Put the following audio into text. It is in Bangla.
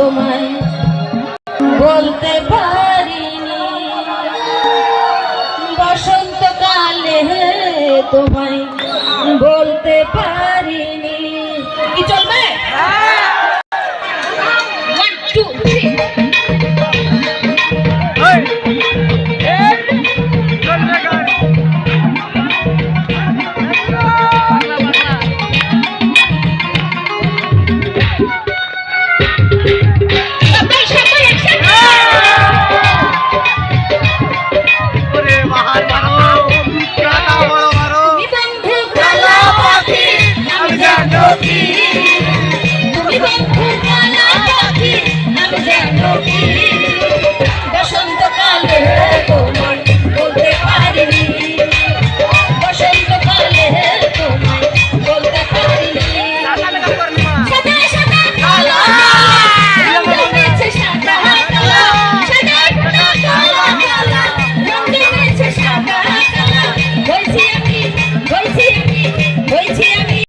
তোমায় বলতে পারিনি। বসন্তকালে তোমায় বলতে পারিনি। কি চলবে? Thank you. Thank you.